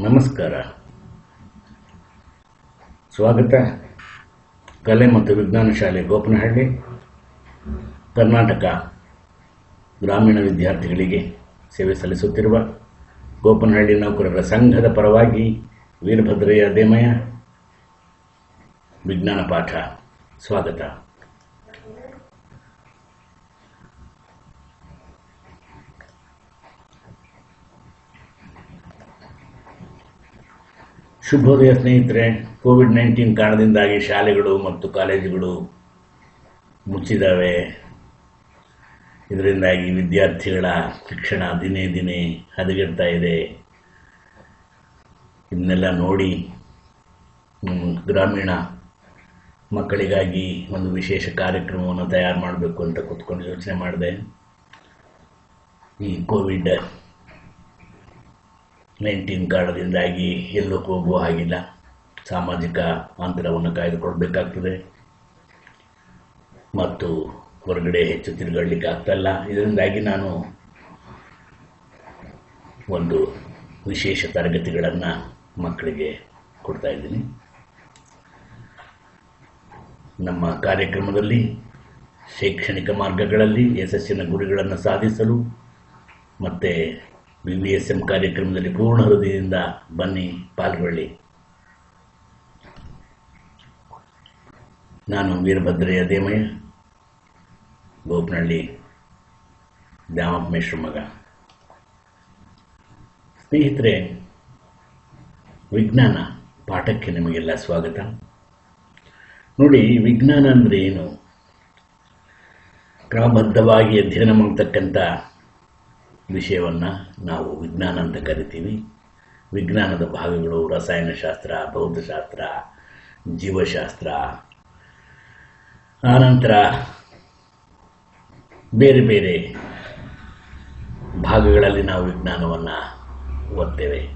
ನಮಸ್ಕಾರ. ಸ್ವಾಗತ. ಕಲೆ ಮತ್ತು ವಿಜ್ಞಾನ ಶಾಲೆ ಗೋಪನಹಳ್ಳಿ, ಕರ್ನಾಟಕ ಗ್ರಾಮೀಣ ವಿದ್ಯಾರ್ಥಿಗಳಿಗೆ ಸೇವೆ ಸಲ್ಲಿಸುತ್ತಿರುವ ಗೋಪನಹಳ್ಳಿ ನೌಕರರ ಸಂಘದ ಪರವಾಗಿ ವೀರಭದ್ರಯ್ಯ ದೇಮಯ ವಿಜ್ಞಾನ ಪಾಠ. ಸ್ವಾಗತ. ಶುಭೋದಯ ಸ್ನೇಹಿತರೆ ಕೋವಿಡ್ ನೈನ್ಟೀನ್ ಕಾರಣದಿಂದಾಗಿ ಶಾಲೆಗಳು ಮತ್ತು ಕಾಲೇಜುಗಳು ಮುಚ್ಚಿದ್ದಾವೆ. ಇದರಿಂದಾಗಿ ವಿದ್ಯಾರ್ಥಿಗಳ ಶಿಕ್ಷಣ ದಿನೇ ದಿನೇ ಹದಗೆಡ್ತಾ ಇದೆ. ಇದನ್ನೆಲ್ಲ ನೋಡಿ ಗ್ರಾಮೀಣ ಮಕ್ಕಳಿಗಾಗಿ ಒಂದು ವಿಶೇಷ ಕಾರ್ಯಕ್ರಮವನ್ನು ತಯಾರು ಮಾಡಬೇಕು ಅಂತ ಕೂತ್ಕೊಂಡು ಯೋಚನೆ ಮಾಡಿದೆ. ಈ ಕೋವಿಡ್ ನೈನ್ಟೀನ್ ಕಾರಣದಿಂದಾಗಿ ಎಲ್ಲೂ ಹೋಗುವ ಹಾಗಿಲ್ಲ. ಸಾಮಾಜಿಕ ಅಂತರವನ್ನು ಕಾಯ್ದುಕೊಳ್ಬೇಕಾಗ್ತದೆ. ಮತ್ತು ಹೊರಗಡೆ ಹೆಚ್ಚು ತಿರುಗಾಡಲಿಕ್ಕೆ ಆಗ್ತಾಯಿಲ್ಲ ಇದರಿಂದಾಗಿ ನಾನು ಒಂದು ವಿಶೇಷ ತರಗತಿಗಳನ್ನು ಮಕ್ಕಳಿಗೆ ಕೊಡ್ತಾ ಇದ್ದೀನಿ. ನಮ್ಮ ಕಾರ್ಯಕ್ರಮದಲ್ಲಿ ಶೈಕ್ಷಣಿಕ ಮಾರ್ಗಗಳಲ್ಲಿ ಯಶಸ್ಸಿನ ಗುರಿಗಳನ್ನು ಸಾಧಿಸಲು ಮತ್ತು ವಿ ಎಸ್ ಎಂ ಕಾರ್ಯಕ್ರಮದಲ್ಲಿ ಪೂರ್ಣ ಹೃದಯದಿಂದ ಬನ್ನಿ, ಪಾಲ್ಗೊಳ್ಳಿ. ನಾನು ವೀರಭದ್ರಯ್ಯ ದೇಮಯ್ಯ, ಗೋಪನಹಳ್ಳಿ ದ್ಯಾಮಪ್ಪ ಮಗ. ಸ್ನೇಹಿತರೆ, ವಿಜ್ಞಾನ ಪಾಠಕ್ಕೆ ನಿಮಗೆಲ್ಲ ಸ್ವಾಗತ. ನೋಡಿ, ವಿಜ್ಞಾನ ಅಂದರೆ ಏನು? ಕ್ರಮಬದ್ಧವಾಗಿ ಅಧ್ಯಯನ ಮಾಡತಕ್ಕಂಥ ವಿಷಯವನ್ನು ನಾವು ವಿಜ್ಞಾನ ಅಂತ ಕರಿತೀವಿ ವಿಜ್ಞಾನದ ಭಾಗಗಳು ರಸಾಯನಶಾಸ್ತ್ರ, ಭೌತಶಾಸ್ತ್ರ, ಜೀವಶಾಸ್ತ್ರ. ಆನಂತರ ಬೇರೆ ಬೇರೆ ಭಾಗಗಳಲ್ಲಿ ನಾವು ವಿಜ್ಞಾನವನ್ನು ಓದ್ತೇವೆ.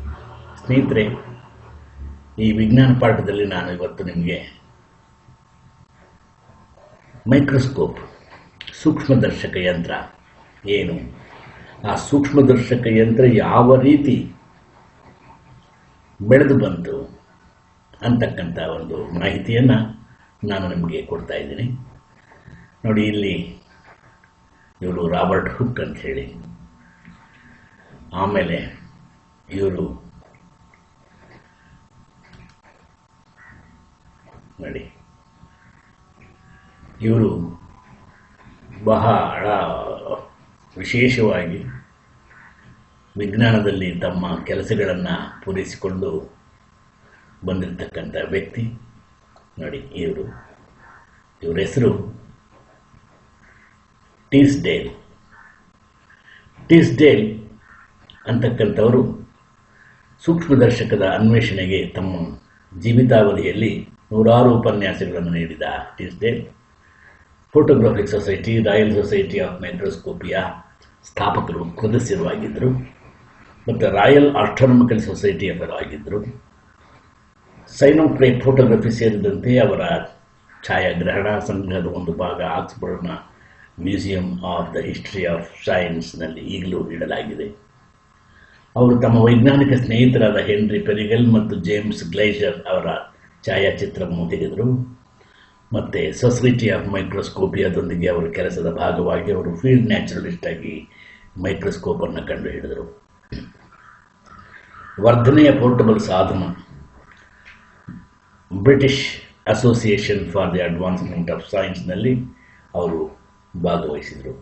ಸ್ನೇಹಿತರೆ, ಈ ವಿಜ್ಞಾನ ಪಾಠದಲ್ಲಿ ನಾನು ಇವತ್ತು ನಿಮಗೆ ಮೈಕ್ರೋಸ್ಕೋಪ್, ಸೂಕ್ಷ್ಮದರ್ಶಕ ಯಂತ್ರ ಏನು? ಆ ಸೂಕ್ಷ್ಮದರ್ಶಕ ಯಂತ್ರ ಯಾವ ರೀತಿ ಬೆಳೆದು ಬಂತು ಅಂತಕ್ಕಂಥ ಒಂದು ಮಾಹಿತಿಯನ್ನು ನಾನು ನಿಮಗೆ ಕೊಡ್ತಾ ಇದ್ದೀನಿ. ನೋಡಿ, ಇಲ್ಲಿ ಇವರು ರಾಬರ್ಟ್ ಹುಕ್ ಅಂತ ಹೇಳಿ. ಆಮೇಲೆ ಇವರು ನೋಡಿ, ಇವರು ಬಹಳ ವಿಶೇಷವಾಗಿ ವಿಜ್ಞಾನದಲ್ಲಿ ತಮ್ಮ ಕೆಲಸಗಳನ್ನು ಪೂರೈಸಿಕೊಂಡು ಬಂದಿರತಕ್ಕಂಥ ವ್ಯಕ್ತಿ ನೋಡಿ ಇವರು. ಇವರ ಹೆಸರು ಟೀಸ್ ಡೇಲ್ ಟೀಸ್ ಡೇಲ್ ಅಂತಕ್ಕಂಥವರು ಸೂಕ್ಷ್ಮದರ್ಶಕದ ಅನ್ವೇಷಣೆಗೆ ತಮ್ಮ ಜೀವಿತಾವಧಿಯಲ್ಲಿ ನೂರಾರು ಉಪನ್ಯಾಸಗಳನ್ನು ನೀಡಿದ Teesdale. Photographic society royal society of ಮೈಕ್ರೋಸ್ಕೋಪಿಯಾ ಸ್ಥಾಪಕರು ಸದಸ್ಯರಾಗಿದ್ದರು ಮತ್ತು ರಾಯಲ್ ಆಸ್ಟ್ರಾನಮಿಕಲ್ ಸೊಸೈಟಿ ಅವರು ಆಗಿದ್ದರು. ಸೈನೋಪ್ರೇ ಫೋಟೋಗ್ರಫಿ ಸೇರಿದಂತೆ ಅವರ ಛಾಯಾಗ್ರಹಣ ಸಂಘದ ಒಂದು ಭಾಗ ಆಕ್ಸ್ಫರ್ಡ್ನ museum of the history of ಸೈನ್ಸ್ನಲ್ಲಿ ಈಗಲೂ ಇಡಲಾಗಿದೆ. ಅವರು ತಮ್ಮ ವೈಜ್ಞಾನಿಕ ಸ್ನೇಹಿತರಾದ ಹೆನ್ರಿ ಪೆರಿಗಲ್ ಮತ್ತು ಜೇಮ್ಸ್ ಗ್ಲೈಷರ್ ಅವರ ಛಾಯಾಚಿತ್ರವನ್ನು ತೆಗೆದರು. ಮತ್ತು ಸೊಸೈಟಿ ಆಫ್ ಮೈಕ್ರೋಸ್ಕೋಪಿಯಾದೊಂದಿಗೆ ಅವರ ಕೆಲಸದ ಭಾಗವಾಗಿ ಅವರು ಫೀಲ್ಡ್ ನ್ಯಾಚುರಲಿಸ್ಟ್ ಆಗಿ ಮೈಕ್ರೋಸ್ಕೋಪನ್ನು ಕಂಡುಹಿಡಿದರು. ವರ್ಧನೆಯ ಪೋರ್ಟಬಲ್ ಸಾಧನ. British association for the advancement of ಸೈನ್ಸ್ನಲ್ಲಿ ಅವರು ಭಾಗವಹಿಸಿದರು.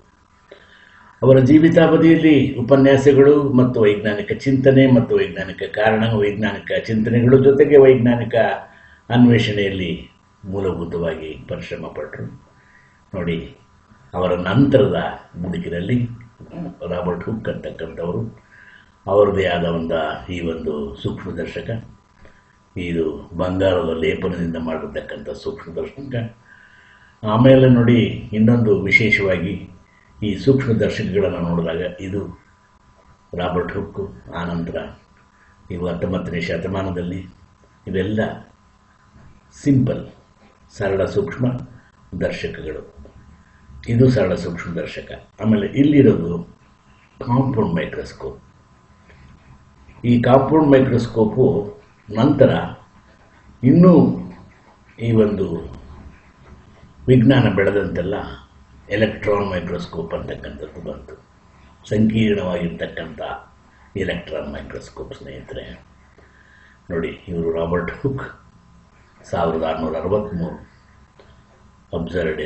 ಅವರ ಜೀವಿತಾವಧಿಯಲ್ಲಿ ಉಪನ್ಯಾಸಗಳು ಮತ್ತು ವೈಜ್ಞಾನಿಕ ಚಿಂತನೆ ಮತ್ತು ವೈಜ್ಞಾನಿಕ ಕಾರಣ ವೈಜ್ಞಾನಿಕ ಚಿಂತನೆಗಳ ಜೊತೆಗೆ ವೈಜ್ಞಾನಿಕ ಅನ್ವೇಷಣೆಯಲ್ಲಿ ಮೂಲಭೂತವಾಗಿ ಪರಿಶ್ರಮ ಪಟ್ಟರು ನೋಡಿ, ಅವರ ನಂತರದ ಮುಡುಕಿನಲ್ಲಿ ರಾಬರ್ಟ್ ಹುಕ್ ಅಂತಕ್ಕಂಥವರು. ಅವರದೇ ಆದ ಒಂದು ಈ ಒಂದು ಸೂಕ್ಷ್ಮದರ್ಶಕ. ಇದು ಬಂಗಾರದ ಲೇಪನದಿಂದ ಮಾಡಿರ್ತಕ್ಕಂಥ ಸೂಕ್ಷ್ಮದರ್ಶಕ. ಆಮೇಲೆ ನೋಡಿ, ಇನ್ನೊಂದು ವಿಶೇಷವಾಗಿ ಈ ಸೂಕ್ಷ್ಮದರ್ಶಕಗಳನ್ನು ನೋಡಿದಾಗ ಇದು ರಾಬರ್ಟ್ ಹುಕ್ಕು. ಆನಂತರ ಇವು ಹತ್ತೊಂಬತ್ತನೇ ಶತಮಾನದಲ್ಲಿ ಇವೆಲ್ಲ ಸಿಂಪಲ್ ಸರಳ ಸೂಕ್ಷ್ಮ ದರ್ಶಕಗಳು. ಇದು ಸರಳ ಸೂಕ್ಷ್ಮ ದರ್ಶಕ. ಆಮೇಲೆ ಇಲ್ಲಿರೋದು ಕಾಂಪೌಂಡ್ ಮೈಕ್ರೋಸ್ಕೋಪ್. ಈ ಕಾಂಪೌಂಡ್ ಮೈಕ್ರೋಸ್ಕೋಪು ನಂತರ ಇನ್ನೂ ಈ ಒಂದು ವಿಜ್ಞಾನ ಬೆಳೆದಂತೆಲ್ಲ ಎಲೆಕ್ಟ್ರಾನ್ ಮೈಕ್ರೋಸ್ಕೋಪ್ ಅಂತಕ್ಕಂಥದ್ದು ಬಂತು. ಸಂಕೀರ್ಣವಾಗಿರ್ತಕ್ಕಂಥ ಎಲೆಕ್ಟ್ರಾನ್ ಮೈಕ್ರೋಸ್ಕೋಪ್ ಸ್ನೇಹಿತರೆ. ನೋಡಿ, ಇವರು ರಾಬರ್ಟ್ ಹುಕ್ ಸಾವಿರದ ಆರುನೂರ ಅರವತ್ತ್ಮೂರು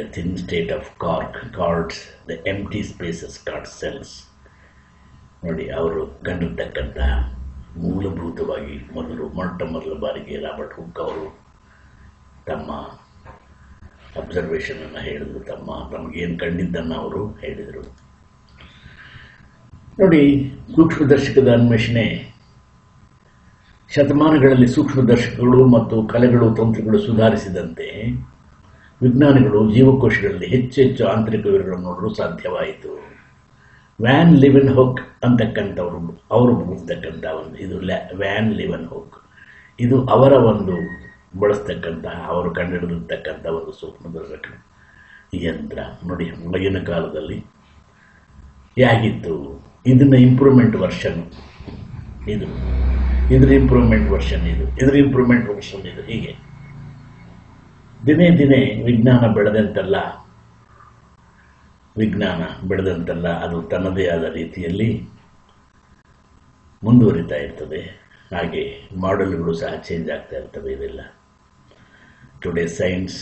a thin state of cork cards the empty spaces card cells ನೋಡಿ, ಅವರು ಕಂಡಿರ್ತಕ್ಕಂಥ ಮೂಲಭೂತವಾಗಿ ಮೊದಲು, ಮೊಟ್ಟ ಮೊದಲ ಬಾರಿಗೆ ರಾಬರ್ಟ್ ಹುಕ್ ಅವರು ತಮ್ಮ ಅಬ್ಸರ್ವೇಷನನ್ನು ಹೇಳಿದರು. ತಮ್ಮ, ತಮಗೇನು ಕಂಡಿದ್ದನ್ನು ಅವರು ಹೇಳಿದರು. ನೋಡಿ, ಸೂಕ್ಷ್ಮದರ್ಶಕದ ಅನ್ವೇಷಣೆ ಶತಮಾನಗಳಲ್ಲಿ ಸೂಕ್ಷ್ಮದರ್ಶಕಗಳು ಮತ್ತು ಕಲೆಗಳು, ತಂತ್ರಗಳು ಸುಧಾರಿಸಿದಂತೆ ವಿಜ್ಞಾನಿಗಳು ಜೀವಕೋಶಗಳಲ್ಲಿ ಹೆಚ್ಚು ಹೆಚ್ಚು ಆಂತರಿಕ ವಿವರಗಳನ್ನು ನೋಡಲು ಸಾಧ್ಯವಾಯಿತು. ವ್ಯಾನ್ ಲಿವನ್ ಹೋಕ್ ಅಂತಕ್ಕಂಥವ್ರು, ಅವರು ಬಳಸ್ತಕ್ಕಂಥ ಒಂದು, ಇದು ಲ್ಯಾ, ವ್ಯಾನ್ ಲಿವನ್ ಹೋಕ್ ಇದು ಅವರ ಒಂದು ಬಳಸ್ತಕ್ಕಂತಹ, ಅವರು ಕಂಡುಹಿಡಿದಿರ್ತಕ್ಕಂಥ ಒಂದು ಸೂಕ್ಷ್ಮದರ್ಶಕ ಯಂತ್ರ. ನೋಡಿ ಮೊದಲಿನ ಕಾಲದಲ್ಲಿ ಹೇಗಿತ್ತು? ಇದನ್ನು ಇಂಪ್ರೂವ್ಮೆಂಟ್ ವರ್ಷನ್ ಇದು. ಇದ್ರ ಇಂಪ್ರೂವ್ಮೆಂಟ್ ವರ್ಷನ್ ಇದು, ಇದ್ರ ಇಂಪ್ರೂವ್ಮೆಂಟ್ ವರ್ಷನ್ ಇದು, ಹೀಗೆ. ದಿನೇ ದಿನೇ ವಿಜ್ಞಾನ ಬೆಳೆದಂತೆಲ್ಲ ವಿಜ್ಞಾನ ಬೆಳೆದಂತೆಲ್ಲ, ಅದು ತನ್ನದೇ ಆದ ರೀತಿಯಲ್ಲಿ ಮುಂದುವರಿತಾ ಇರ್ತದೆ. ಹಾಗೆ ಮಾಡೆಲ್ಗಳು ಸಹ ಚೇಂಜ್ ಆಗ್ತಾ ಇರ್ತವೆ ಇದೆಲ್ಲ today science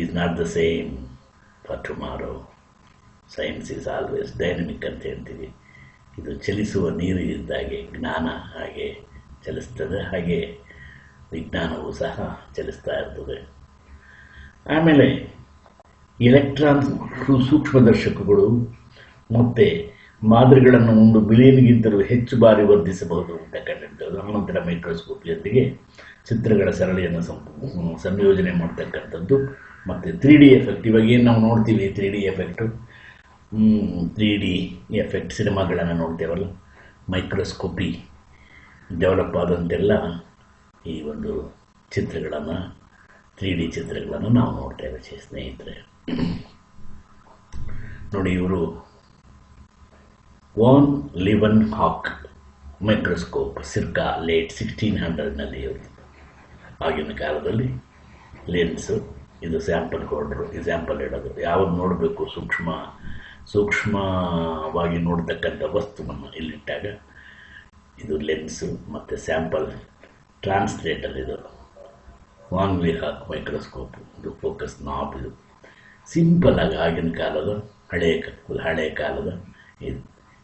is not the same for tomorrow science is always dynamic ಅಂತ ಹೇಳ್ತೀವಿ. ಇದು ಚಲಿಸುವ ನೀರು ಇದ್ದಾಗೆ ಜ್ಞಾನ ಹಾಗೆ ಚಲಿಸ್ತದೆ. ಹಾಗೆ ವಿಜ್ಞಾನವು ಸಹ ಚಲಿಸ್ತಾ ಇರ್ತದೆ. ಆಮೇಲೆ ಎಲೆಕ್ಟ್ರಾನ್ ಸೂಕ್ಷ್ಮದರ್ಶಕಗಳು ಮತ್ತು ಮಾದರಿಗಳನ್ನು ಒಂದು ಬಿಲಿಯನ್ಗಿಂತಲೂ ಹೆಚ್ಚು ಬಾರಿ ವರ್ಧಿಸಬಹುದು ಅಂತ ಕಂಡಿರ್ತದೆ. ಆನಂತರ ಮೈಕ್ರೋಸ್ಕೋಪಿಯೊಂದಿಗೆ ಚಿತ್ರಗಳ ಸರಳಿಯನ್ನು ಸಂಯೋಜನೆ ಮಾಡ್ತಕ್ಕಂಥದ್ದು. ಮತ್ತು ತ್ರೀ ಡಿ ಎಫೆಕ್ಟ್ ಇವಾಗ ಏನು ನಾವು ನೋಡ್ತೀವಿ three D effect three D effect ಸಿನಿಮಾಗಳನ್ನು ನೋಡ್ತೇವಲ್ಲ? ಮೈಕ್ರೋಸ್ಕೋಪಿ ಡೆವಲಪ್ ಆದಂತೆಲ್ಲ ಈ ಒಂದು ಚಿತ್ರಗಳನ್ನು ತ್ರೀ ಡಿ ಚಿತ್ರಗಳನ್ನು ನಾವು ನೋಡ್ತೇವೆ ಸ್ನೇಹಿತರೆ. ನೋಡಿ, ಇವರು van Leeuwenhoek microscope circa late sixteen ಹಂಡ್ರೆಡ್ನಲ್ಲಿ ಇವರು. ಆಗಿನ ಕಾಲದಲ್ಲಿ ಲೆನ್ಸು ಇದು ಸ್ಯಾಂಪಲ್ ಹೊರಡ್ರು ಈ ಸ್ಯಾಂಪಲ್ ಇಡೋದು. ಯಾವಾಗ ನೋಡಬೇಕು ಸೂಕ್ಷ್ಮ ಸೂಕ್ಷ್ಮವಾಗಿ ನೋಡ್ತಕ್ಕಂಥ ವಸ್ತುವನ್ನು ಇಲ್ಲಿಟ್ಟಾಗ ಇದು ಲೆನ್ಸು ಮತ್ತು ಸ್ಯಾಂಪಲ್ ಟ್ರಾನ್ಸ್ಲೇಟರ್ ಇದು. ವಾನ್ ಹಾಕ್ ಮೈಕ್ರೋಸ್ಕೋಪ್, ಇದು ಫೋಕಸ್ ನಾಬ್ ಇದು. ಸಿಂಪಲ್ ಆಗಿ ಆಗಿನ ಕಾಲದ ಹಳೆಯ ಹಳೆಯ ಕಾಲದ ಇದು.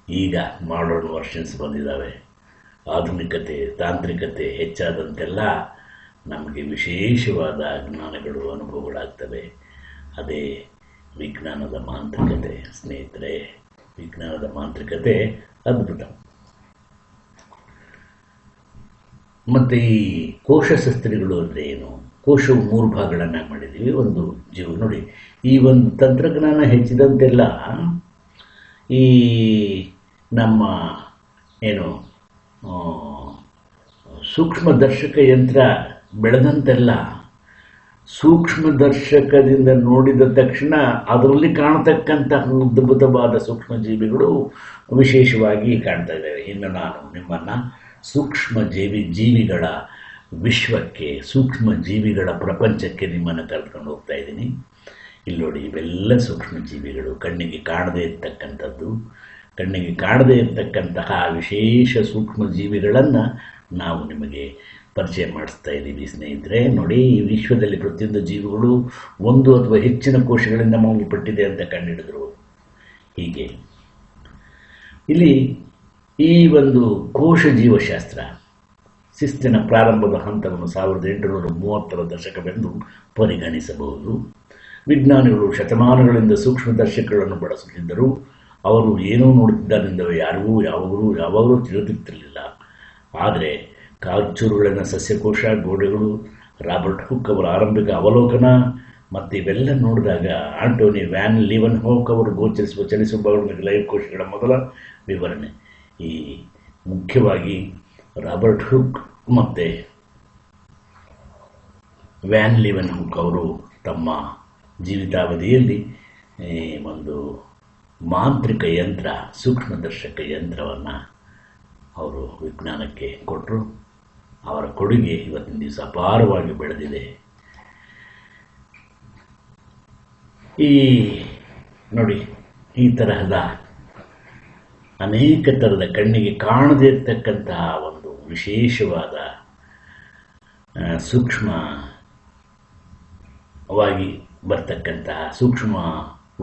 ಈಗ ಮಾಡರ್ನ್ ವರ್ಷನ್ಸ್ ಬಂದಿದ್ದಾವೆ ಆಧುನಿಕತೆ, ತಾಂತ್ರಿಕತೆ ಹೆಚ್ಚಾದಂತೆಲ್ಲ ನಮಗೆ ವಿಶೇಷವಾದ ಜ್ಞಾನಗಳು ಅನುಭವಗಳಾಗ್ತವೆ. ಅದೇ ವಿಜ್ಞಾನದ ಮಾಂತ್ರಿಕತೆ, ಸ್ನೇಹಿತರೆ, ವಿಜ್ಞಾನದ ಮಾಂತ್ರಿಕತೆ ಅದ್ಭುತ. ಮತ್ತು ಈ ಕೋಶಶಸ್ತ್ರಗಳು ಅಂದರೆ ಏನು? ಕೋಶವು ಮೂರು ಭಾಗಗಳನ್ನು ಮಾಡಿದ್ದೀವಿ, ಒಂದು ಜೀವ. ನೋಡಿ, ಈ ಒಂದು ತಂತ್ರಜ್ಞಾನ ಹೆಚ್ಚಿದಂತೆಲ್ಲ ಈ ನಮ್ಮ ಏನು ಸೂಕ್ಷ್ಮ ಸೂಕ್ಷ್ಮದರ್ಶಕ ಯಂತ್ರ ಬೆಳೆದಂತೆಲ್ಲ ಸೂಕ್ಷ್ಮದರ್ಶಕದಿಂದ ನೋಡಿದ ತಕ್ಷಣ ಅದರಲ್ಲಿ ಕಾಣತಕ್ಕಂತಹ ಅದ್ಭುತವಾದ ಸೂಕ್ಷ್ಮ ಜೀವಿಗಳು ವಿಶೇಷವಾಗಿ ಕಾಣ್ತಾ ಇದ್ದಾವೆ. ಇನ್ನು ನಾನು ನಿಮ್ಮನ್ನು ಸೂಕ್ಷ್ಮ ಜೀವಿ, ಜೀವಿಗಳ ವಿಶ್ವಕ್ಕೆ, ಸೂಕ್ಷ್ಮ ಜೀವಿಗಳ ಪ್ರಪಂಚಕ್ಕೆ ನಿಮ್ಮನ್ನು ಕರ್ಕೊಂಡು ಹೋಗ್ತಾ ಇದ್ದೀನಿ. ಇಲ್ಲಿ ನೋಡಿ, ಇವೆಲ್ಲ ಸೂಕ್ಷ್ಮ ಜೀವಿಗಳು ಕಣ್ಣಿಗೆ ಕಾಣದೇ ಇರ್ತಕ್ಕಂಥದ್ದು. ಕಣ್ಣಿಗೆ ಕಾಣದೇ ಇರತಕ್ಕಂತಹ ವಿಶೇಷ ಸೂಕ್ಷ್ಮ ಜೀವಿಗಳನ್ನು ನಾವು ನಿಮಗೆ ಪರಿಚಯ ಮಾಡಿಸ್ತಾ ಇದ್ದೀವಿ ಸ್ನೇಹಿತರೆ. ನೋಡಿ, ಈ ವಿಶ್ವದಲ್ಲಿ ಪ್ರತಿಯೊಂದು ಜೀವಿಗಳು ಒಂದು ಅಥವಾ ಹೆಚ್ಚಿನ ಕೋಶಗಳಿಂದ ಮಾಡಲ್ಪಟ್ಟಿದೆ ಅಂತ ಕಂಡುಹಿಡಿದ್ರು. ಹೀಗೆ. ಇಲ್ಲಿ ಈ ಒಂದು ಕೋಶ ಜೀವಶಾಸ್ತ್ರ, ಶಿಸ್ತಿನ ಪ್ರಾರಂಭದ ಹಂತವನ್ನು ಸಾವಿರದ ಎಂಟುನೂರ ಮೂವತ್ತರ ದಶಕವೆಂದು ಪರಿಗಣಿಸಬಹುದು. ವಿಜ್ಞಾನಿಗಳು ಶತಮಾನಗಳಿಂದ ಸೂಕ್ಷ್ಮದರ್ಶಕಗಳನ್ನು ಬಳಸುತ್ತಿದ್ದರು. ಅವರು ಏನೋ ನೋಡುತ್ತಿದ್ದಾರೆಂದರೆ ಯಾರಿಗೂ ಯಾವಾಗಲೂ ಯಾವಾಗಲೂ ತಿಳಿದಿರ್ತಿರಲಿಲ್ಲ ಆದರೆ ಕಾಲ್ಚೂರುಗಳಿನ ಸಸ್ಯಕೋಶ, ಗೋಡೆಗಳು, ರಾಬರ್ಟ್ ಹುಕ್ ಅವರ ಆರಂಭಿಕ ಅವಲೋಕನ ಮತ್ತು ಇವೆಲ್ಲ ನೋಡಿದಾಗ ಆಂಟೋನಿ ವ್ಯಾನ್ ಲಿವನ್ ಹೋಕ್ ಅವರು ಗೋಚರಿಸುವ ಚಲಿಸುವ ಲೈವ್ ಕೋಶಗಳ ಮೊದಲ ವಿವರಣೆ. ಈ ಮುಖ್ಯವಾಗಿ ರಾಬರ್ಟ್ ಹುಕ್ ಮತ್ತು ವ್ಯಾನ್ ಲಿವನ್ ಹುಕ್ ಅವರು ತಮ್ಮ ಜೀವಿತಾವಧಿಯಲ್ಲಿ ಒಂದು ಮಾಂತ್ರಿಕ ಯಂತ್ರ, ಸೂಕ್ಷ್ಮದರ್ಶಕ ಯಂತ್ರವನ್ನು ಅವರು ವಿಜ್ಞಾನಕ್ಕೆ ಕೊಟ್ಟರು. ಅವರ ಕೊಡುಗೆ ಇವತ್ತಿನ ದಿವಸ ಅಪಾರವಾಗಿ ಬೆಳೆದಿದೆ. ಈ ನೋಡಿ, ಈ ತರಹದ ಅನೇಕ ಥರದ ಕಣ್ಣಿಗೆ ಕಾಣದೇ ಇರತಕ್ಕಂತಹ ಒಂದು ವಿಶೇಷವಾದ ಸೂಕ್ಷ್ಮವಾಗಿ ಬರ್ತಕ್ಕಂತಹ ಸೂಕ್ಷ್ಮ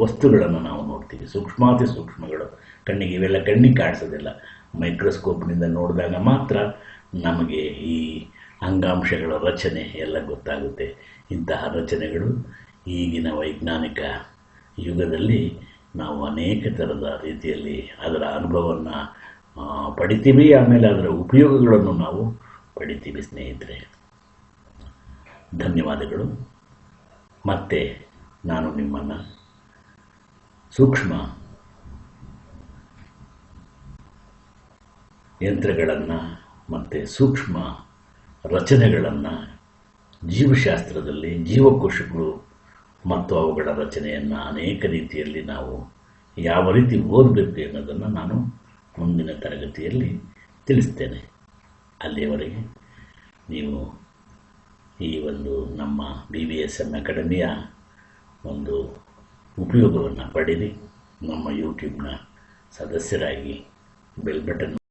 ವಸ್ತುಗಳನ್ನು ನಾವು ನೋಡ್ತೀವಿ. ಸೂಕ್ಷ್ಮಾತಿ ಸೂಕ್ಷ್ಮಗಳು. ಕಣ್ಣಿಗೆ ಇವೆಲ್ಲ ಕಣ್ಣಿಗೆ ಕಾಣಿಸೋದಿಲ್ಲ. ಮೈಕ್ರೋಸ್ಕೋಪ್ನಿಂದ ನೋಡಿದಾಗ ಮಾತ್ರ ನಮಗೆ ಈ ಅಂಗಾಂಶಗಳ ರಚನೆ ಎಲ್ಲ ಗೊತ್ತಾಗುತ್ತೆ. ಇಂತಹ ರಚನೆಗಳು ಈಗಿನ ವೈಜ್ಞಾನಿಕ ಯುಗದಲ್ಲಿ ನಾವು ಅನೇಕ ಥರದ ರೀತಿಯಲ್ಲಿ ಅದರ ಅನುಭವವನ್ನು ಪಡಿತೀವಿ, ಆಮೇಲೆ ಅದರ ಉಪಯೋಗಗಳನ್ನು ನಾವು ಪಡಿತೀವಿ, ಸ್ನೇಹಿತರೆ. ಧನ್ಯವಾದಗಳು. ಮತ್ತೆ ನಾನು ನಿಮ್ಮನ್ನು ಸೂಕ್ಷ್ಮ ಯಂತ್ರಗಳನ್ನು ಮತ್ತು ಸೂಕ್ಷ್ಮ ರಚನೆಗಳನ್ನು ಜೀವಶಾಸ್ತ್ರದಲ್ಲಿ, ಜೀವಕೋಶಗಳು ಮತ್ತು ಅವುಗಳ ರಚನೆಯನ್ನು ಅನೇಕ ರೀತಿಯಲ್ಲಿ ನಾವು ಯಾವ ರೀತಿ ಓದಬೇಕು ಎನ್ನುವುದನ್ನು ನಾನು ಮುಂದಿನ ತರಗತಿಯಲ್ಲಿ ತಿಳಿಸ್ತೇನೆ. ಅಲ್ಲಿಯವರೆಗೆ ನೀವು ಈ ಒಂದು ನಮ್ಮ ಬಿ ಬಿ ಎಸ್ ಎಂ ಅಕಾಡೆಮಿಯ ಒಂದು ಉಪಯೋಗವನ್ನು ಪಡೀರಿ ನಮ್ಮ ಯೂಟ್ಯೂಬ್ನ ಸದಸ್ಯರಾಗಿ ಬೆಲ್ ಬಟನ್